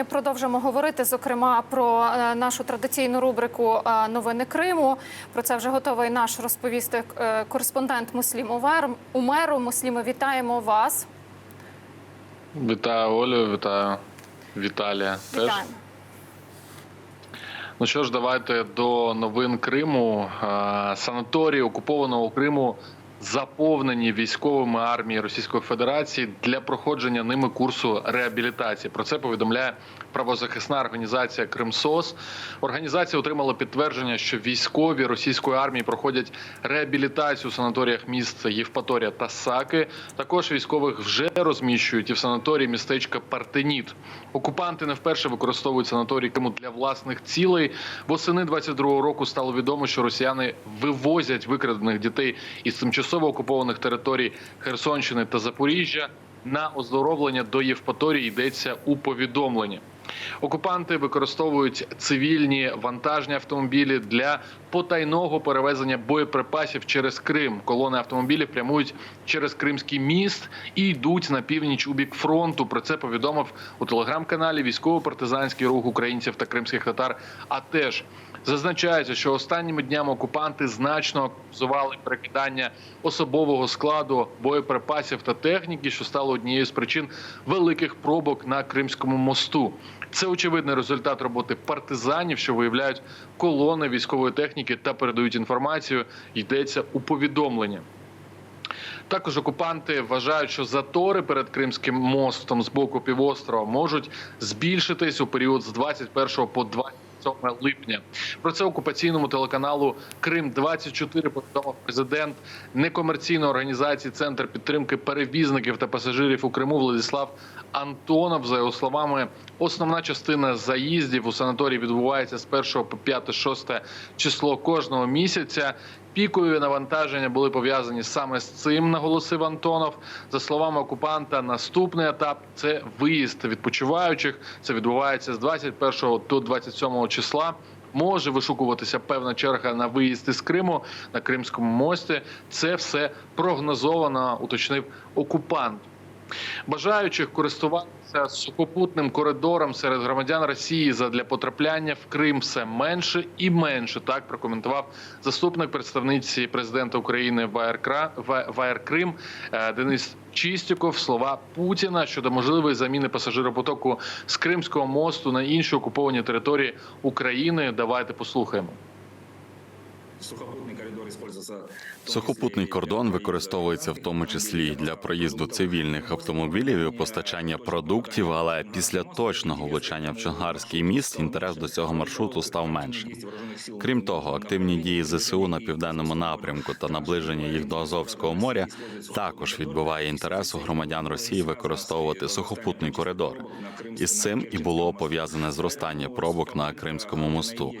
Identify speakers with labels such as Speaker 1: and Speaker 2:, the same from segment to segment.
Speaker 1: ми продовжимо говорити, зокрема, про е, нашу традиційну рубрику е, Новини Криму. Про це вже готовий наш розповісти е, кореспондент Муслім. Умеру. Мусліме, вітаємо вас.
Speaker 2: Вітаю Олю, вітаю Віталія. Теж.
Speaker 1: Вітаємо.
Speaker 2: Ну що ж, давайте до новин Криму. Санаторії окупованого Криму заповнені військовими армії Російської Федерації для проходження ними курсу реабілітації. Про це повідомляє правозахисна організація Кримсос. Організація отримала підтвердження, що військові російської армії проходять реабілітацію у санаторіях міст Євпаторія та Саки. Також військових вже розміщують і в санаторії містечка Партеніт. Окупанти не вперше використовують санаторій Криму для власних цілей. Восени 22-го року стало відомо, що росіяни вивозять викрадених дітей із тимчасово окупованих територій Херсонщини та Запоріжжя. На оздоровлення до Євпаторії йдеться у повідомленні. Окупанти використовують цивільні вантажні автомобілі для потайного перевезення боєприпасів через Крим. Колони автомобілів прямують через Кримський міст і йдуть на північ у бік фронту. Про це повідомив у телеграм-каналі військово-партизанський рух українців та кримських татар. А теж зазначається, що останніми днями окупанти значно активізували перекидання особового складу боєприпасів та техніки, що стало однією з причин великих пробок на Кримському мосту. Це очевидний результат роботи партизанів, що виявляють колони військової техніки та передають інформацію. Йдеться у повідомленні. Також окупанти вважають, що затори перед Кримським мостом з боку півострова можуть збільшитись у період з 21 по 27 липня. Про це окупаційному телеканалу Крим 24 повідомив президент некомерційної організації Центр підтримки перевізників та пасажирів у Криму Владислав Антонов. За його словами, основна частина заїздів у санаторії відбувається з 1 по 5-6 число кожного місяця. Пікові навантаження були пов'язані саме з цим, наголосив Антонов. За словами окупанта, наступний етап це виїзд відпочиваючих. Це відбувається з 21 до 27 числа. Може вишукуватися певна черга на виїзд із Криму на Кримському мості. Це все прогнозовано, уточнив окупант. Бажаючих користуватися сухопутним коридором серед громадян Росії задля потрапляння в Крим все менше і менше. Так прокоментував заступник представниці президента України ВР Крим е, Денис Чистіков. Слова Путіна щодо можливої заміни пасажиропотоку з Кримського мосту на інші окуповані території України. Давайте послухаємо.
Speaker 3: Сухопутний коридор используется.
Speaker 4: Сухопутний кордон використовується в тому числі для проїзду цивільних автомобілів і постачання продуктів. Але після точного влучання в Чонгарський міст інтерес до цього маршруту став меншим. Крім того, активні дії ЗСУ на південному напрямку та наближення їх до Азовського моря також відбиває інтерес у громадян Росії використовувати сухопутний коридор. Із цим і було пов'язане зростання пробок на Кримському мосту.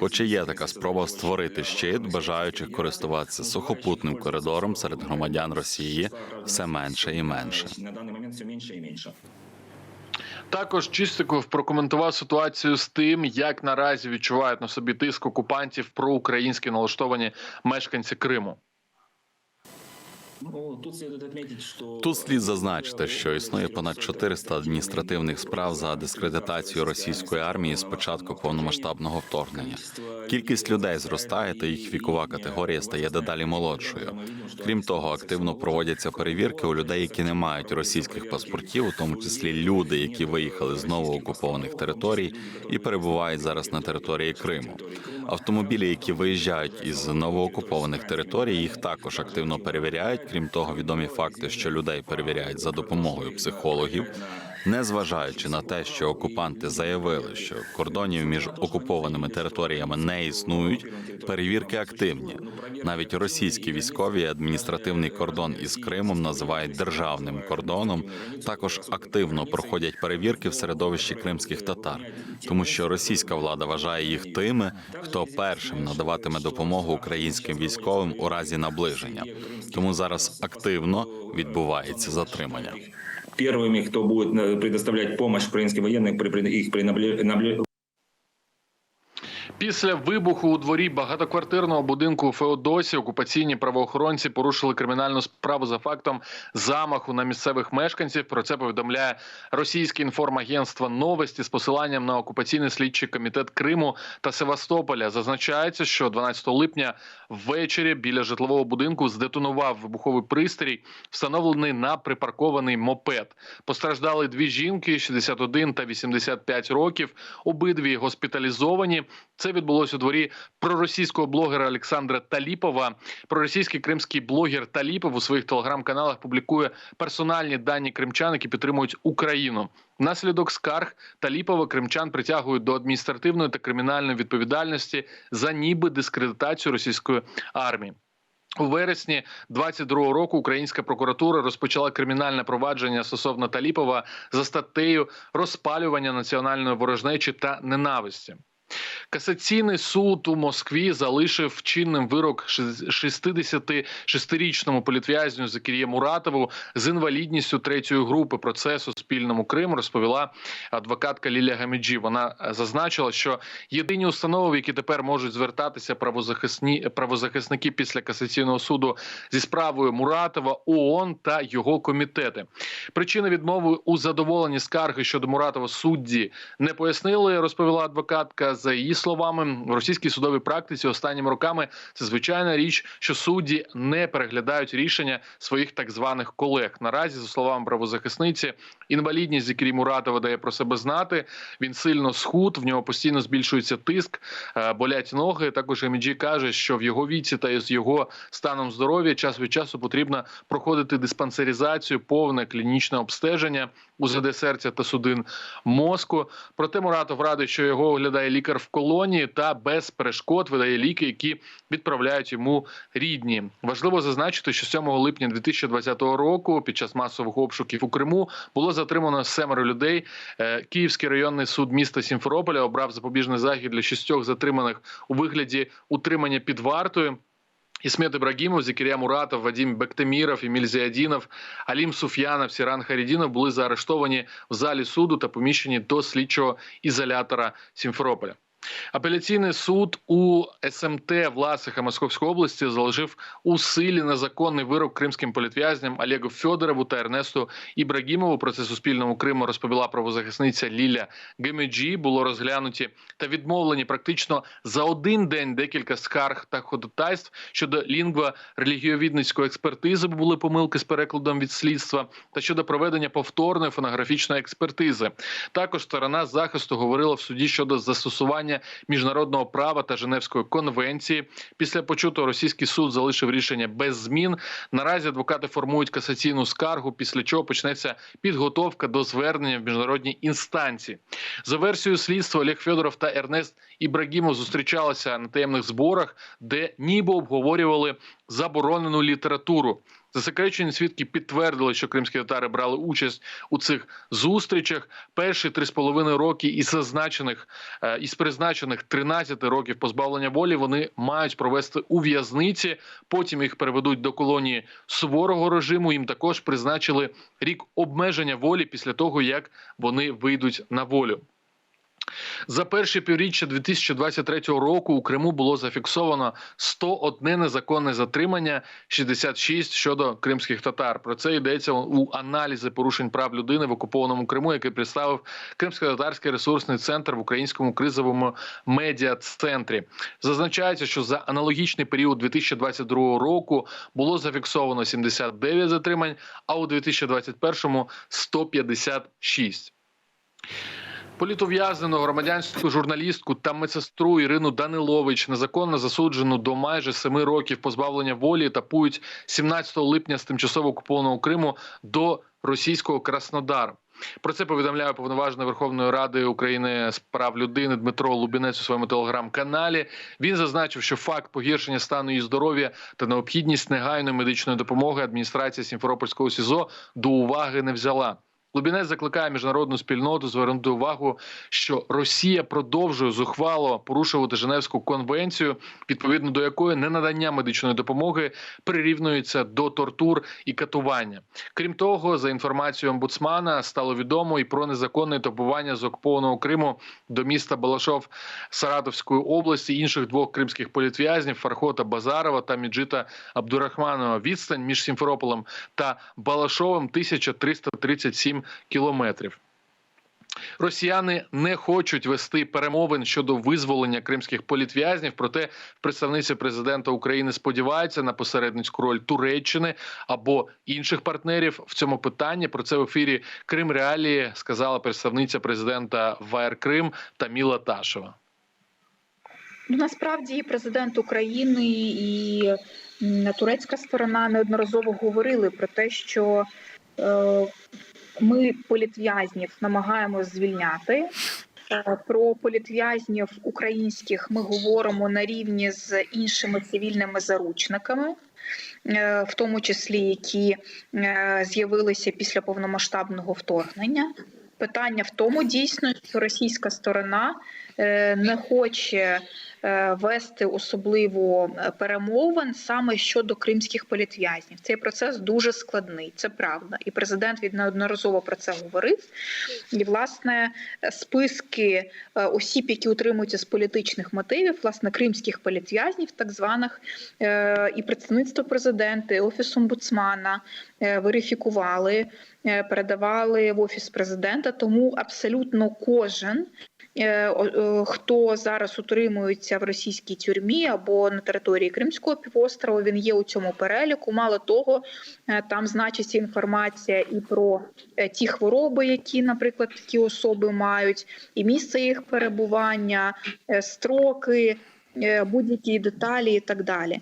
Speaker 4: Хоч і є така спроба створити щит, бажаючих користуватися сухопутним коридором серед громадян Росії все менше і менше.
Speaker 3: На даний момент менше.
Speaker 2: Також Чистиков прокоментував ситуацію з тим, як наразі відчувають на собі тиск окупантів проукраїнські налаштовані мешканці Криму.
Speaker 3: Тут слід
Speaker 4: зазначити, що існує понад 400 адміністративних справ за дискредитацію російської армії з початку повномасштабного вторгнення. Кількість людей зростає, та їх вікова категорія стає дедалі молодшою. Крім того, активно проводяться перевірки у людей, які не мають російських паспортів, у тому числі люди, які виїхали з новоокупованих територій і перебувають зараз на території Криму. Автомобілі, які виїжджають із новоокупованих територій, їх також активно перевіряють. Крім того, відомі факти, що людей перевіряють за допомогою психологів. Незважаючи на те, що окупанти заявили, що кордонів між окупованими територіями не існують, перевірки активні. Навіть російські військові адміністративний кордон із Кримом називають державним кордоном. Також активно проходять перевірки в середовищі кримських татар, тому що російська влада вважає їх тими, хто першим надаватиме допомогу українським військовим у разі наближення. Тому зараз активно відбувається затримання
Speaker 3: Первыми, кто будет э, предоставлять помощь украинским военным при, при их при набле- набле-
Speaker 2: Після вибуху у дворі багатоквартирного будинку Феодосі окупаційні правоохоронці порушили кримінальну справу за фактом замаху на місцевих мешканців. Про це повідомляє російське інформагентство новості з посиланням на окупаційний слідчий комітет Криму та Севастополя. Зазначається, що 12 липня ввечері біля житлового будинку здетонував вибуховий пристрій, встановлений на припаркований мопед. Постраждали дві жінки 61 та 85 років. Обидві госпіталізовані. Це відбулося у дворі проросійського блогера Олександра Таліпова. Проросійський кримський блогер Таліпов у своїх телеграм-каналах публікує персональні дані кримчан, які підтримують Україну. Внаслідок скарг Таліпова кримчан притягують до адміністративної та кримінальної відповідальності за ніби дискредитацію російської армії. У вересні 22-го року українська прокуратура розпочала кримінальне провадження стосовно Таліпова за статтею розпалювання національної ворожнечі та ненависті. Касаційний суд у Москві залишив чинним вирок 66-річному політв'язню Закір'є Муратову з інвалідністю третьої групи. Про це Суспільному Крим розповіла адвокатка Лілія Гаміджі. Вона зазначила, що єдині установи, в які тепер можуть звертатися правозахисні правозахисники після касаційного суду зі справою Муратова, ООН та його комітети. Причини відмови у задоволенні скарги щодо Муратова судді не пояснили. Розповіла адвокатка. За її словами, в російській судовій практиці останніми роками це звичайна річ, що судді не переглядають рішення своїх так званих колег. Наразі, за словами правозахисниці, інвалідність Зікрі Муратова дає про себе знати. Він сильно схуд, в нього постійно збільшується тиск, е, болять ноги. Також Еміджі каже, що в його віці та з його станом здоров'я час від часу потрібно проходити диспансеризацію, повне клінічне обстеження УЗД серця та судин мозку. Проте Муратов радить, що його оглядає лікар в колонії та без перешкод видає ліки, які відправляють йому рідні. Важливо зазначити, що 7 липня 2020 року, під час масових обшуків у Криму, було затримано семеро людей. Е, Київський районний суд міста Сімферополя обрав запобіжний захід для шістьох затриманих у вигляді утримання під вартою. Исмет Ибрагимов, Закиря Муратов, Вадим Бектеміров, Еміль Зіадінов, Алім Суф'янов, Сіран Харідінов були заарештовані в залі суду та поміщені до слідчого ізолятора Сімферополя. Апеляційний суд у СМТ Власиха Московської області залишив у силі незаконний вирок кримським політв'язням Олегу Федорову та Ернесту Ібрагімову. Про це Суспільному Криму розповіла правозахисниця Ліля Гемеджі. Було розглянуті та відмовлені практично за один день декілька скарг та ходатайств щодо лінгва релігіовідницької експертизи. бо Були помилки з перекладом від слідства та щодо проведення повторної фонографічної експертизи. Також сторона захисту говорила в суді щодо застосування міжнародного права та Женевської конвенції. Після почутого російський суд залишив рішення без змін. Наразі адвокати формують касаційну скаргу, після чого почнеться підготовка до звернення в міжнародні інстанції. За версією слідства Олег Федоров та Ернест Ібрагімов зустрічалися на таємних зборах, де ніби обговорювали заборонену літературу. Засекречені свідки підтвердили, що кримські татари брали участь у цих зустрічах. Перші три з половиною роки із зазначених е, із призначених 13 років позбавлення волі вони мають провести у в'язниці. Потім їх переведуть до колонії суворого режиму. Їм також призначили рік обмеження волі після того, як вони вийдуть на волю. За перше півріччя 2023 року у Криму було зафіксовано 101 незаконне затримання, 66 щодо кримських татар. Про це йдеться у аналізі порушень прав людини в окупованому Криму, який представив Кримсько-татарський ресурсний центр в українському кризовому медіа-центрі. Зазначається, що за аналогічний період 2022 року було зафіксовано 79 затримань, а у 2021 – 156. Політов'язнену громадянську журналістку та медсестру Ірину Данилович незаконно засуджену до майже семи років позбавлення волі етапують 17 липня з тимчасово окупованого Криму до російського Краснодару. Про це повідомляє повноважений Верховної Ради України з прав людини Дмитро Лубінець у своєму телеграм-каналі. Він зазначив, що факт погіршення стану її здоров'я та необхідність негайної медичної допомоги адміністрація Сімферопольського СІЗО до уваги не взяла. Лубінець закликає міжнародну спільноту звернути увагу, що Росія продовжує зухвало порушувати Женевську конвенцію, відповідно до якої ненадання медичної допомоги прирівнюється до тортур і катування. Крім того, за інформацією омбудсмана стало відомо і про незаконне топування з окупованого Криму до міста Балашов Саратовської області інших двох кримських політв'язнів Фархота Базарова та Міджита Абдурахманова. Відстань між Сімферополем та Балашовим 1337 кілометрів. Росіяни не хочуть вести перемовин щодо визволення кримських політв'язнів. Проте представниця президента України сподівається на посередницьку роль Туреччини або інших партнерів в цьому питанні. Про це в ефірі Крим Реалії сказала представниця президента ВАР Крим Таміла Ташева.
Speaker 5: Ну, насправді і президент України і турецька сторона неодноразово говорили про те, що е, ми політв'язнів намагаємося звільняти. Е, Про політв'язнів українських ми говоримо на рівні з іншими цивільними заручниками, е, в тому числі які е, з'явилися після повномасштабного вторгнення. Питання в тому дійсно, що російська сторона не хоче вести особливо е, перемовин саме щодо кримських політв'язнів. Цей процес дуже складний, це правда. І президент від неодноразово про це говорив. І власне списки е, осіб, які утримуються з політичних мотивів, власне, кримських політв'язнів, так званих, е, і представництво президента, і офіс омбудсмана е, верифікували, е, передавали в офіс президента. Тому абсолютно кожен. Е, е, Хто зараз утримується в російській тюрмі або на території Кримського півострова, він є у цьому переліку. Мало того, е, там значиться інформація і про ті хвороби, які, наприклад, такі особи мають, і місце їх перебування, строки. Будь-які деталі і так далі.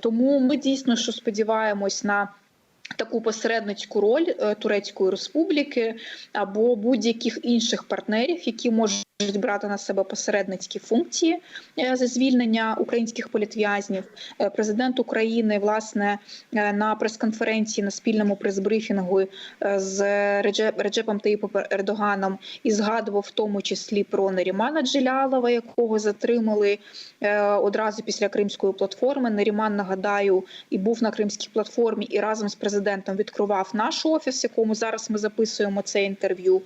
Speaker 5: Тому ми дійсно що сподіваємось на таку посередницьку роль Турецької Республіки або будь-яких інших партнерів, які можуть брати на себе посередницькі функції е, за звільнення українських політв'язнів. Е, Президент України власне е, на прес-конференції на спільному прес-брифінгу з Реджеп- Реджепом Таїпом Ердоганом і згадував в тому числі про Нарімана Джилялова, якого затримали одразу після Кримської платформи. Наріман нагадаю і був на кримській платформі, і разом з президентом відкривав наш офіс, якому зараз ми записуємо це інтерв'ю.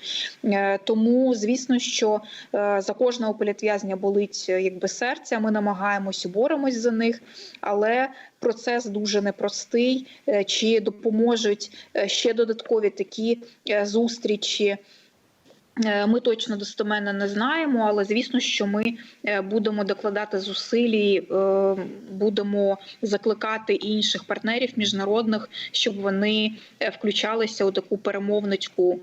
Speaker 5: Тому, звісно, що за кожного політв'язня болить е, якби серця. Ми намагаємось боремось за них, але процес дуже непростий. Е, Чи допоможуть е, ще додаткові такі е, зустрічі? Е, Ми точно достеменно не знаємо, але звісно, що ми е, будемо докладати зусиль, е, будемо закликати інших партнерів міжнародних, щоб вони е, включалися у таку перемовницьку.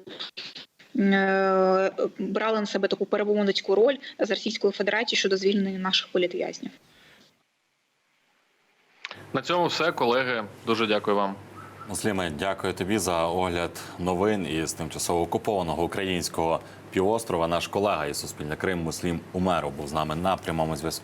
Speaker 5: Е, Брали на себе таку перемовницьку роль з Російською Федерацією щодо звільнення наших політв'язнів.
Speaker 2: На цьому все, колеги. Дуже дякую вам.
Speaker 4: Мусліме, дякую тобі за огляд новин із тимчасово окупованого українського півострова. Наш колега із Суспільне Крим Муслім Умеров був з нами на прямому зв'язку.